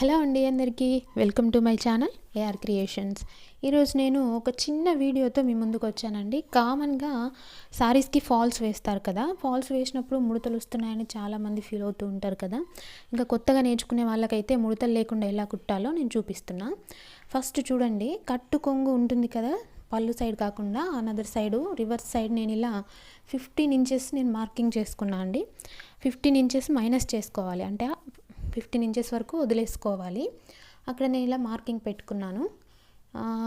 Hello అండి అందరికీ. Welcome to my channel AR creations. ఈరోజు నేను ఒక చిన్న వీడియోతో మీ ముందుకు వచ్చానండి. కామన్గా శారీస్కి ఫాల్స్ వేస్తారు కదా. ఫాల్స్ వేసినప్పుడు ముడతలు వస్తున్నాయని చాలామంది ఫీల్ అవుతూ ఉంటారు కదా. ఇంకా కొత్తగా నేర్చుకునే వాళ్ళకైతే ముడతలు లేకుండా ఎలా కుట్టాలో నేను చూపిస్తున్నా. ఫస్ట్ చూడండి కట్టు కొంగు ఉంటుంది కదా. పళ్ళు సైడ్ కాకుండా అనదర్ సైడు రివర్స్ సైడ్ నేను ఇలా ఫిఫ్టీన్ ఇంచెస్ నేను మార్కింగ్ చేసుకున్నా అండి. ఫిఫ్టీన్ ఇంచెస్ మైనస్ చేసుకోవాలి. అంటే ఫిఫ్టీన్ ఇంచెస్ వరకు వదిలేసుకోవాలి. అక్కడ నేను ఇలా మార్కింగ్ పెట్టుకున్నాను.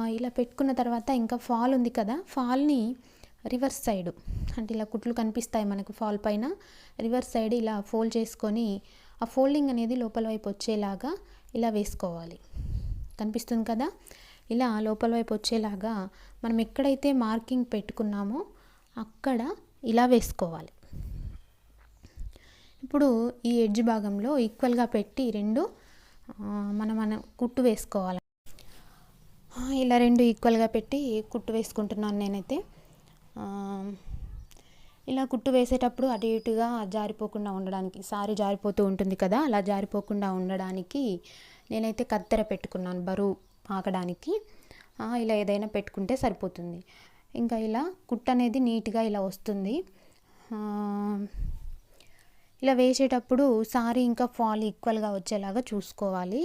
ఇలా పెట్టుకున్న తర్వాత ఇంకా ఫాల్ ఉంది కదా ఫాల్ని రివర్స్ సైడ్ అంటే ఇలా కుట్లు కనిపిస్తాయి మనకు ఫాల్ పైన రివర్స్ సైడ్ ఇలా ఫోల్డ్ చేసుకొని ఆ ఫోల్డింగ్ అనేది లోపల వైపు వచ్చేలాగా ఇలా వేసుకోవాలి. కనిపిస్తుంది కదా? ఇలా లోపల వైపు వచ్చేలాగా మనం ఎక్కడైతే మార్కింగ్ పెట్టుకున్నామో అక్కడ ఇలా వేసుకోవాలి. ఇప్పుడు ఈ ఎడ్జ్ భాగంలో ఈక్వల్గా పెట్టి రెండు మనం మనం కుట్టు వేసుకోవాలి. ఇలా రెండు ఈక్వల్గా పెట్టి కుట్టు వేసుకుంటున్నాను నేనైతే. ఇలా కుట్టు వేసేటప్పుడు అటు ఇటుగా జారిపోకుండా ఉండడానికి సారీ జారిపోతూ ఉంటుంది కదా అలా జారిపోకుండా ఉండడానికి నేనైతే కత్తెర పెట్టుకున్నాను బరువు ఆకడానికి. ఇలా ఏదైనా పెట్టుకుంటే సరిపోతుంది. ఇంకా ఇలా కుట్టు అనేది నీట్గా ఇలా వస్తుంది. ఇలా వేసేటప్పుడు సారీ ఇంకా ఫాల్ ఈక్వల్గా వచ్చేలాగా చూసుకోవాలి.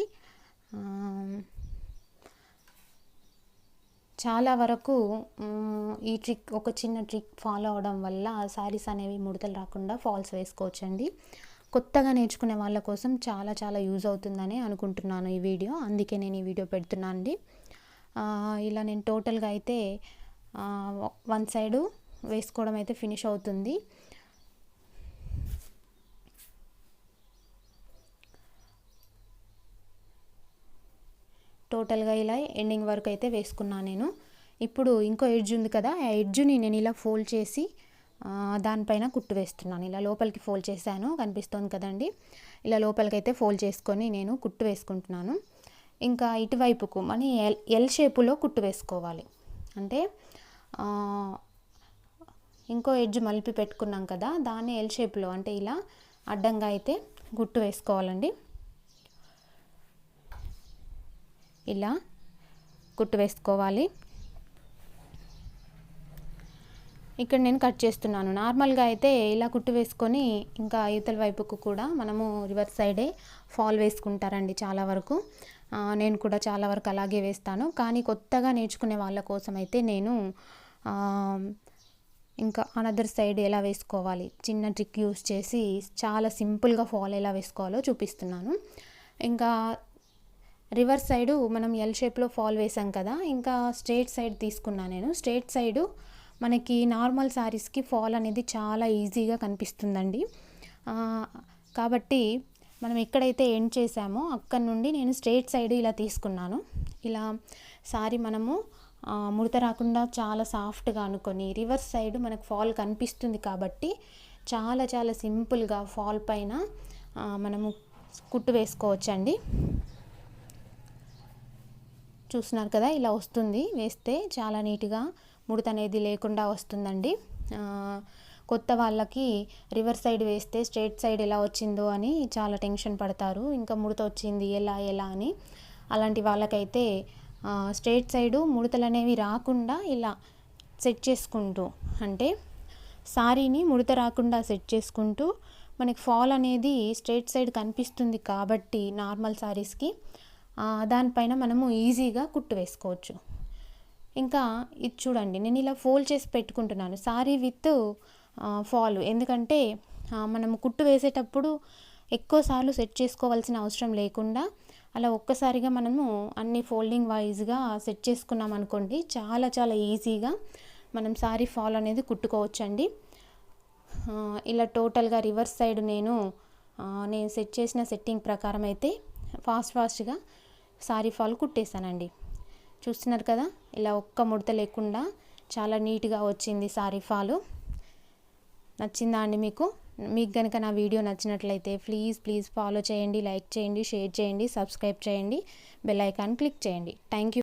చాలా వరకు ఈ ట్రిక్ ఒక చిన్న ట్రిక్ ఫాలో అవడం వల్ల శారీస్ అనేవి ముడతలు రాకుండా ఫాల్స్ వేసుకోవచ్చండి. కొత్తగా నేర్చుకునే వాళ్ళ కోసం చాలా చాలా యూజ్ అవుతుందని అనుకుంటున్నాను ఈ వీడియో. అందుకే నేను ఈ వీడియో పెడుతున్నాను అండి ఇలా నేను టోటల్గా అయితే వన్ సైడు వేసుకోవడం అయితే ఫినిష్ అవుతుంది. టోటల్గా ఇలా ఎండింగ్ వరకు అయితే వేసుకున్నాను నేను. ఇప్పుడు ఇంకో ఎడ్జ్ ఉంది కదా ఆ ఎడ్జ్ని నేను ఇలా ఫోల్డ్ చేసి దానిపైన కుట్టు వేస్తున్నాను. ఇలా లోపలికి ఫోల్డ్ చేశాను కనిపిస్తోంది కదండి. ఇలా లోపలికి అయితే ఫోల్డ్ చేసుకొని నేను కుట్టు వేసుకుంటున్నాను. ఇంకా ఇటువైపుకు మనీ ఎల్ ఎల్ షేపులో కుట్టు వేసుకోవాలి. అంటే ఇంకో ఎడ్జ్ మలిపి పెట్టుకున్నాం కదా దాన్ని ఎల్ షేప్లో అంటే ఇలా అడ్డంగా అయితే గుట్టు వేసుకోవాలండి. ఇలా కుట్టు వేసుకోవాలి. ఇక్కడ నేను కట్ చేస్తున్నాను. నార్మల్గా అయితే ఇలా కుట్టు వేసుకొని ఇంకా యువతల వైపుకు కూడా మనము రివర్స్ సైడే ఫాల్ వేసుకుంటారండి చాలా వరకు. నేను కూడా చాలా వరకు అలాగే వేస్తాను. కానీ కొత్తగా నేర్చుకునే వాళ్ళ కోసం అయితే నేను ఇంకా అనదర్ సైడ్ ఎలా వేసుకోవాలి చిన్న ట్రిక్ యూస్ చేసి చాలా సింపుల్గా ఫాల్ ఎలా వేసుకోవాలో చూపిస్తున్నాను. ఇంకా రివర్స్ సైడు మనం ఎల్ షేప్లో ఫాల్ వేసాం కదా ఇంకా స్ట్రేట్ సైడ్ తీసుకున్నాను నేను. స్ట్రేట్ సైడు మనకి నార్మల్ శారీస్కి ఫాల్ అనేది చాలా ఈజీగా కనిపిస్తుందండి. కాబట్టి మనం ఎక్కడైతే ఎండ్ చేసామో అక్కడ నుండి నేను స్ట్రేట్ సైడ్ ఇలా తీసుకున్నాను. ఇలా సారీ మనము ముడత రాకుండా చాలా సాఫ్ట్గా అనుకొని రివర్స్ సైడ్ మనకు ఫాల్ కనిపిస్తుంది కాబట్టి చాలా చాలా సింపుల్గా ఫాల్ పైన మనము కుట్టు వేసుకోవచ్చండి. చూస్తున్నారు కదా ఇలా వస్తుంది. వేస్తే చాలా నీట్గా ముడత అనేది లేకుండా వస్తుందండి. కొత్త వాళ్ళకి రివర్స్ సైడ్ వేస్తే స్ట్రైట్ సైడ్ ఎలా వచ్చిందో అని చాలా టెన్షన్ పడతారు. ఇంకా ముడత వచ్చింది ఎలా ఎలా అని. అలాంటి వాళ్ళకైతే స్ట్రైట్ సైడు ముడతలు అనేవి రాకుండా ఇలా సెట్ చేసుకుంటూ అంటే సారీని ముడత రాకుండా సెట్ చేసుకుంటూ మనకి ఫాల్ అనేది స్ట్రైట్ సైడ్ కనిపిస్తుంది కాబట్టి నార్మల్ సారీస్కి దానిపైన మనము ఈజీగా కుట్టు వేసుకోవచ్చు. ఇంకా ఇది చూడండి నేను ఇలా ఫోల్డ్ చేసి పెట్టుకుంటున్నాను. Sari with fall. ఎందుకంటే మనం కుట్టు వేసేటప్పుడు ఎక్కువసార్లు సెట్ చేసుకోవాల్సిన అవసరం లేకుండా అలా ఒక్కసారిగా మనము అన్ని ఫోల్డింగ్ వైజ్గా సెట్ చేసుకున్నాం అనుకోండి చాలా చాలా ఈజీగా మనం సారీ ఫాల్ అనేది కుట్టుకోవచ్చండి. ఇలా టోటల్గా రివర్స్ సైడ్ నేను నేను సెట్ చేసిన సెట్టింగ్ ప్రకారం అయితే ఫాస్ట్ ఫాస్ట్గా సారీ ఫాల్ కుట్టేశానండి. చూస్తున్నారు కదా ఇలా ఒక్క ముడత లేకుండా చాలా నీట్గా వచ్చింది సారీ ఫాలు. నచ్చిందా అండి మీకు? మీకు కనుక నా వీడియో నచ్చినట్లయితే ప్లీజ్ ప్లీజ్ ఫాలో చేయండి లైక్ చేయండి షేర్ చేయండి సబ్స్క్రైబ్ చేయండి బెల్ ఐకాన్ క్లిక్ చేయండి. Thank you.